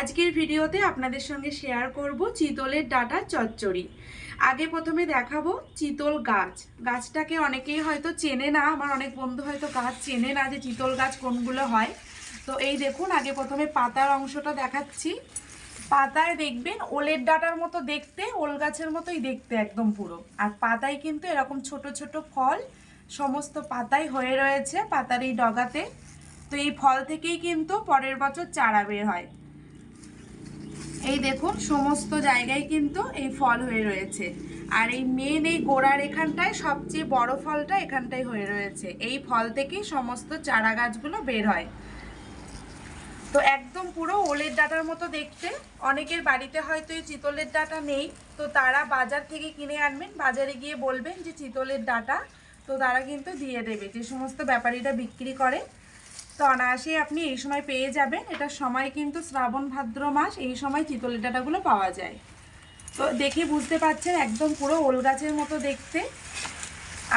আজকের ভিডিওতে আপনাদের সঙ্গে শেয়ার করব চিতলের ডাটা চচ্চড়ি। আগে প্রথমে দেখাবো চিতল গাছ। গাছটাকে অনেকেই হয়তো চেনে না, আমার অনেক বন্ধু হয়তো গাছ চেনে না যে চিতল গাছ কোনগুলো হয়। তো এই দেখুন, আগে প্রথমে পাতার অংশটা দেখাচ্ছি। পাতায় দেখবেন ওলের ডাটার মতো দেখতে, ওল গাছের মতোই দেখতে একদম পুরো। আর পাতায় কিন্তু এরকম ছোট ছোট ফল সমস্ত পাতায় হয়ে রয়েছে পাতার এই ডগাতে। তো এই ফল থেকেই কিন্তু পরের বছর চারা বের হয়। এই দেখুন, সমস্ত জায়গায় কিন্তু এই ফল হয়ে রয়েছে। আর এই মেন এই গোড়ার এখানটায় সবচেয়ে বড় ফলটা এখানটায় হয়ে রয়েছে। এই ফল থেকেই সমস্ত চারা গাছগুলো বের হয়। তো একদম পুরো ওলের ডাটার মতো দেখতে। অনেকের বাড়িতে হয়তো এই চিতলের ডাটা নেই। তো তারা বাজার থেকে কিনে আনবেন। বাজারে গিয়ে বলবেন যে, চিতলের ডাটা। তো তারা কিন্তু দিয়ে দেবে। যে সমস্ত ব্যাপারীরা বিক্রি করে। তো অনায়াসে আপনি এই সময় পেয়ে যাবেন। এটার সময় কিন্তু শ্রাবণ ভাদ্র মাস, এই সময় চিতলের ডাটাগুলো পাওয়া যায়। তো দেখে বুঝতে পারছেন একদম পুরো ওল গাছের মতো দেখতে।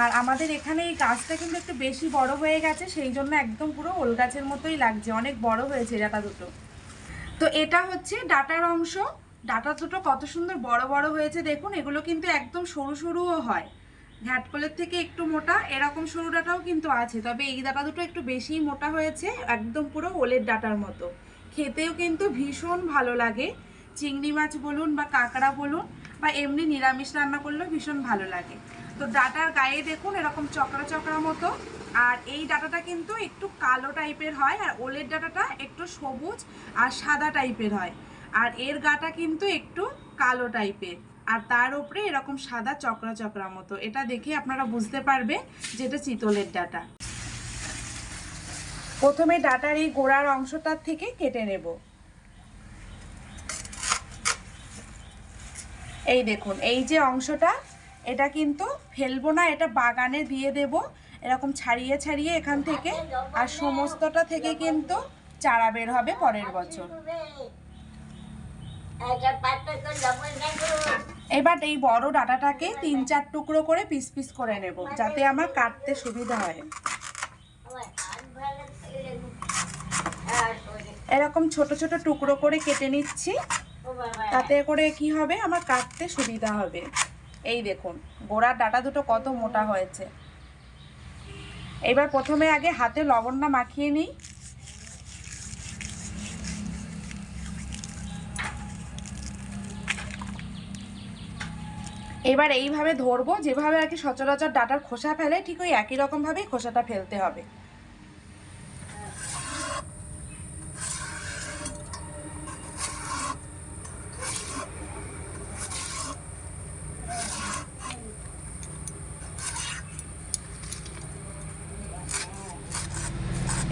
আর আমাদের এখানে এই গাছটা কিন্তু একটু বেশি বড় হয়ে গেছে, সেই জন্য একদম পুরো ওল গাছের মতোই লাগছে, অনেক বড় হয়েছে ডাটা দুটো। তো এটা হচ্ছে ডাটার অংশ। ডাটা দুটো কত সুন্দর বড় বড় হয়েছে, দেখুন, এগুলো কিন্তু একদম সরু সরুও হয়। ঘ্যাটকলের থেকে একটু মোটা, এরকম সরু ডাটাও কিন্তু আছে, তবে এই ডাটা দুটো একটু বেশি মোটা হয়েছে, একদম পুরো ওলের ডাটার মতো। খেতেও কিন্তু ভীষণ ভালো লাগে, চিংড়ি মাছ বলুন বা কাঁকড়া বলুন, বা এমনি নিরামিষ রান্না করলেও ভীষণ ভালো লাগে। তো ডাটার গায়ে দেখুন এরকম চকরা চকরা মতো, আর এই ডাটাটা কিন্তু একটু কালো টাইপের হয়, আর ওলের ডাটাটা একটু সবুজ আর সাদা টাইপের হয়। আর এর গাটা কিন্তু একটু কালো টাইপের। আর তার উপরে এরকম সাদা চকরা চকরা মতো। এটা দেখে আপনারা বুঝতে পারবে যে এটা চিতলের ডাটা। প্রথমে ডাটার এই গোড়ার অংশটার থেকে কেটে নেব। এই দেখুন, এই যে অংশটা, এটা কিন্তু ফেলব না, এটা বাগানে দিয়ে দেব। এরকম ছাড়িয়ে ছাড়িয়ে এখান থেকে, আর সমস্তটা থেকে কিন্তু চারা বের হবে পরের বছর। এবার এই বড় ডাটাটাকে তিন চার টুকরো করে পিস পিস করে নেব, যাতে আমার কাটতে সুবিধা হয়। এরকম ছোট ছোট টুকরো করে কেটে নিচ্ছি, তাতে করে কি হবে? আমার কাটতে সুবিধা হবে। এই দেখুন, গোড়ার ডাটা দুটো কত মোটা হয়েছে। এবার প্রথমে আগে হাতে লবণটা মাখিয়ে নিই। এবার এইভাবে ধরবো, যেভাবে আর কি সচরাচর ডাটার খোসা ফেলে, ঠিক ওই একই রকমভাবেই খোসাটা ফেলতে হবে।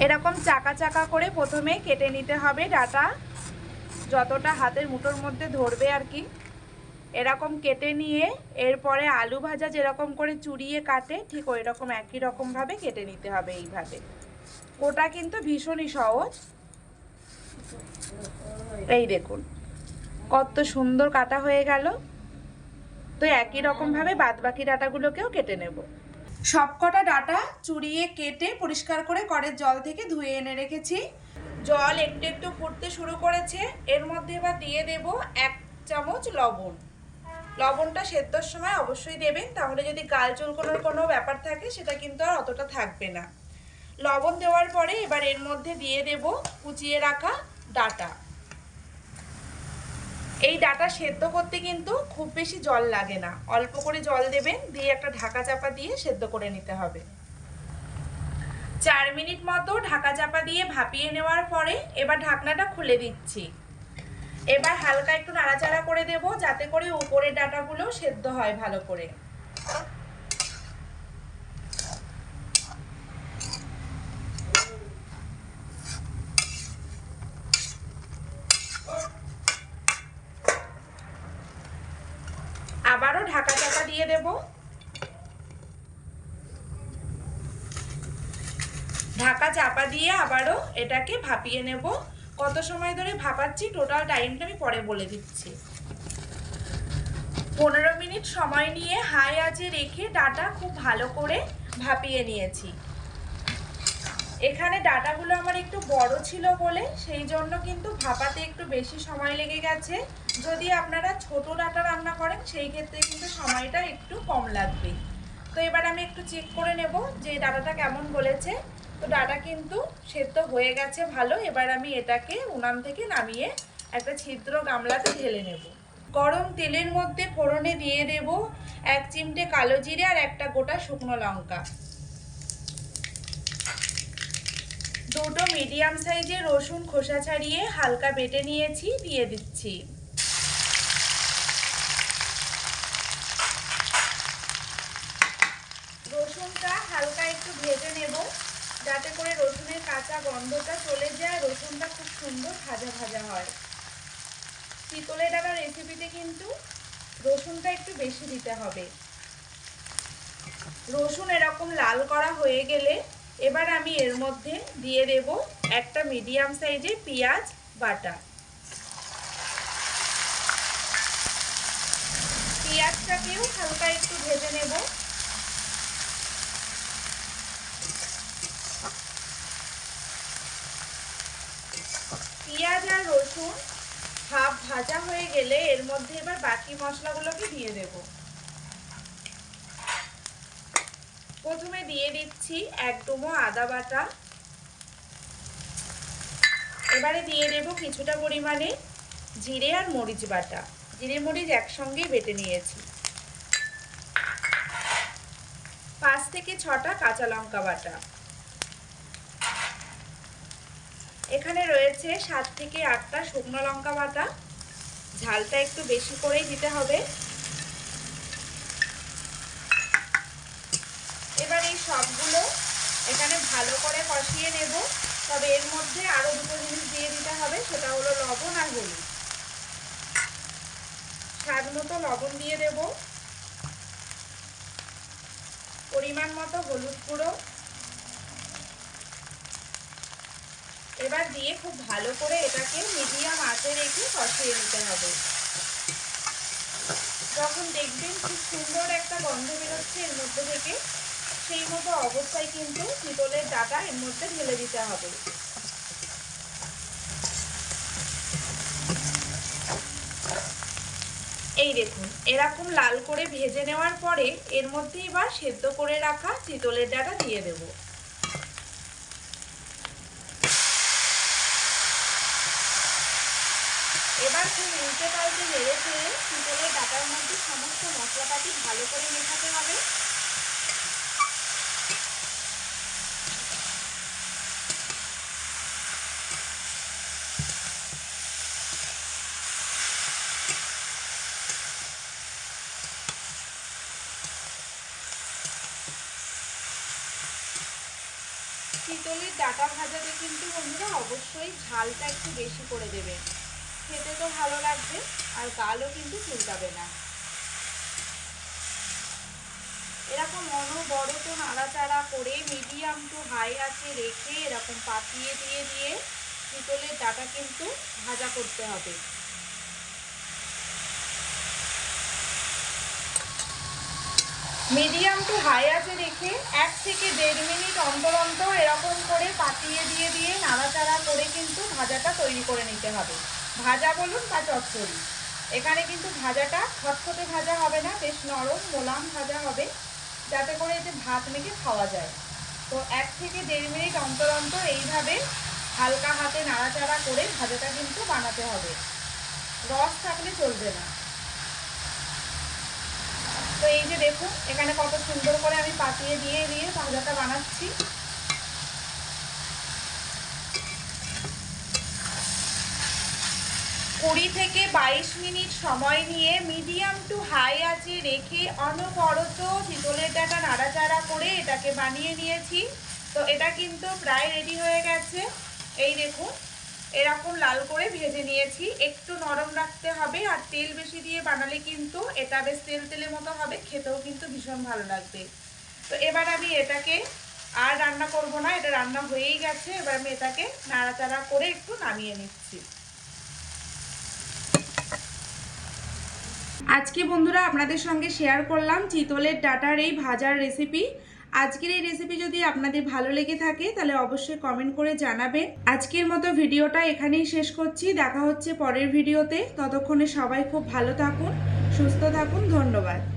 এরকম চাকা চাকা করে প্রথমে কেটে নিতে হবে ডাটা, যতটা হাতের মুঠোর মধ্যে ধরবে আর কি। এরকম কেটে নিয়ে, এরপরে আলু ভাজা যেরকম করে চুরিয়ে কাটে, ঠিক ওই রকম একই রকমভাবে কেটে নিতে হবে এইভাবে। ওটা কিন্তু ভীষণই সহজ। এই দেখুন, কত সুন্দর কাটা হয়ে গেল। তো একই রকমভাবে বাদবাকি ডাটাগুলোকেও কেটে নেব। সবকটা ডাটা চুরিয়ে কেটে পরিষ্কার করে কড়ের জল থেকে ধুয়ে এনে রেখেছি। জল একটু একটু ফুটতে শুরু করেছে। এর মধ্যে এবার দিয়ে দেব এক চামচ লবণ। লবণটা সেদ্ধর সময় অবশ্যই দেবেন, তাহলে যদি গাল চুলকোনোর কোনো ব্যাপার থাকে, সেটা কিন্তু আর অতটা থাকবে না। লবণ দেওয়ার পরে এবার এর মধ্যে দিয়ে দেব কুচিয়ে রাখা ডাটা। এই ডাটা সেদ্ধ করতে কিন্তু খুব বেশি জল লাগে না। অল্প করে জল দেবেন, দিয়ে একটা ঢাকা চাপা দিয়ে সেদ্ধ করে নিতে হবে। চার মিনিট মতো ঢাকা চাপা দিয়ে ভাপিয়ে নেওয়ার পরে এবার ঢাকনাটা খুলে দিচ্ছি। এবার হালকা একটু নাড়াচাড়া করে দেব, যাতে করে উপরের ডাটাগুলো সেদ্ধ হয় ভালো করে। আবারও ঢাকা চাপা দিয়ে দেব। ঢাকা চাপা দিয়ে আবারও এটাকে ভাপিয়ে নেব। কত সময় ধরে ভাপাচ্ছি টোটাল টাইমটা আমি পরে বলে দিচ্ছি। পনেরো মিনিট সময় নিয়ে হাই আঁচে রেখে ডাটা খুব ভালো করে ভাপিয়ে নিয়েছি। এখানে ডাটাগুলো আমার একটু বড় ছিল বলে সেই জন্য কিন্তু ভাপাতে একটু বেশি সময় লেগে গেছে। যদি আপনারা ছোট ডাটা রান্না করেন, সেই ক্ষেত্রে কিন্তু সময়টা একটু কম লাগবে। তো এবার আমি একটু চেক করে নেব যে ডাটাটা কেমন বলেছে তো ডাটা কিন্তু সেদ্ধ হয়ে গেছে ভালো, এবার আমি এটাকে উনান থেকে নামিয়ে একটা ছিদ্র গামলাতে ঢেলে নেব। গরম তেলের মধ্যে ফোড়নে দিয়ে দেব এক চিমটে কালো জিরে আর একটা গোটা শুকনো লঙ্কা। দুটো মিডিয়াম সাইজের রসুন খোসা ছাড়িয়ে হালকা বেটে নিয়েছি, দিয়ে দিচ্ছি রসুনটা হালকা একটু ভেজে নেব যাতে করে রসুনের কাঁচা গন্ধটা চলে যায়, রসুনটা খুব সুন্দর ভাজা ভাজা হয়। চিতলে ডাটা রেসিপিতে কিন্তু রসুনটা একটু বেশি দিতে হবে। রসুন এরকম লাল করা হয়ে গেলে এবার আমি এর মধ্যে দিয়ে দেব একটা মিডিয়াম সাইজের পেঁয়াজ বাটা। পেঁয়াজটাকেও হালকা একটু ভেজে নেব। পেঁয়াজ আর রসুন হাফ ভাজা হয়ে গেলে এর মধ্যে এবার বাকি মশলাগুলোকে দিয়ে দেব। প্রথমে দিয়ে দিচ্ছি এক ডুমো আদা বাটা। এবারে দিয়ে দেব কিছুটা পরিমাণে জিরে আর মরিচ বাটা। জিরে মরিচ একসঙ্গেই বেটে নিয়েছি। পাঁচ থেকে ছটা কাঁচা লঙ্কা বাটা। এখানে রয়েছে সাত থেকে আটটা শুকনো লঙ্কা বাটা। ঝালটা একটু বেশি করেই দিতে হবে। এবার এই সবগুলো এখানে ভালো করে কষিয়ে নেব। তবে এর মধ্যে আরও দুটো জিনিস দিয়ে দিতে হবে, সেটা হলো লবণ আর হলুদ। স্বাদ মতো লবণ দিয়ে দেব। পরিমাণ মতো হলুদ গুঁড়ো। এবার দিয়ে খুব ভালো করে এটাকে মিডিয়াম আঁচে রেখে কষিয়ে নিতে হবে। যখন দেখবেন খুব সুন্দর একটা গন্ধ বেরোচ্ছে এর মধ্যে থেকে, সেই মতো অবস্থায় কিন্তু চিতলের ডাটা এর মধ্যে ঢেলে দিতে হবে। এই দেখুন, এরকম লাল করে ভেজে নেওয়ার পরে এর মধ্যে এবার সেদ্ধ করে রাখা চিতলের ডাটা দিয়ে দেবো। এবার খুব উল্টে পাল্টে নেড়ে ফেলে ডাটার মধ্যে সমস্ত মশলাপাতি ভালো করে মেশাতে হবে। চিতলের ডাটা ভাজাতে কিন্তু বন্ধুরা অবশ্যই ঝালটা একটু বেশি করে দেবেন। খেতে তো ভালো লাগবে, আর গালও কিন্তু চুলকাবে না। এরকম অনবরত নাড়াচাড়া করে মিডিয়াম টু হাই আছে রেখে এরকম পাতিয়ে দিয়ে দিয়ে চিতলের ডাটা কিন্তু ভাজা করতে হবে। মিডিয়াম টু হাই আছে রেখে এক থেকে দেড় মিনিট অন্তর অন্তর এরকম করে পাতিয়ে দিয়ে দিয়ে নাড়াচাড়া করে কিন্তু ভাজাটা তৈরি করে নিতে হবে। ভাজা বলুন বা চচ্চড়ি। এখানে কিন্তু ভাজাটা খটখটে ভাজা হবে না, বেশ নরম, মোলাম ভাজা হবে, যাতে করে এতে ভাত মেখে খাওয়া যায়। তো এক থেকে দেড় মিনিট অন্তর অন্তর এইভাবে হালকা হাতে নাড়াচাড়া করে ভাজাটা কিন্তু বানাতে হবে। রস থাকলে চলবে না। তো এই যে দেখুন, এখানে কত সুন্দর করে আমি পাতিয়ে দিয়ে দিয়ে ভাজাটা বানাচ্ছি। কুড়ি থেকে বাইশ মিনিট সময় নিয়ে মিডিয়াম টু হাই আঁচে রেখে অনবরত চিতলের ডাটা নাড়াচাড়া করে এটাকে বানিয়ে নিয়েছি। তো এটা কিন্তু প্রায় রেডি হয়ে গেছে। এই দেখুন, এরকম লাল করে ভেজে নিয়েছি। একটু নরম রাখতে হবে আর তেল বেশি দিয়ে বানালে কিন্তু এটা বেশ তেল তেলের মতো হবে, খেতেও কিন্তু ভীষণ ভালো লাগবে। তো এবার আমি এটাকে আর রান্না করব না, এটা রান্না হয়েই গেছে। এবার আমি এটাকে নাড়াচাড়া করে একটু নামিয়ে নিচ্ছি। আজকে বন্ধুরা আপনাদের সঙ্গে শেয়ার করলাম চিতলের ডাটার এই ভাজার রেসিপি আজকের এই রেসিপি যদি আপনাদের ভালো লেগে থাকে, তাহলে অবশ্যই কমেন্ট করে জানাবেন। আজকের মতো ভিডিওটা এখানেই শেষ করছি। দেখা হচ্ছে পরের ভিডিওতে। ততক্ষণে সবাই খুব ভালো থাকুন, সুস্থ থাকুন। ধন্যবাদ।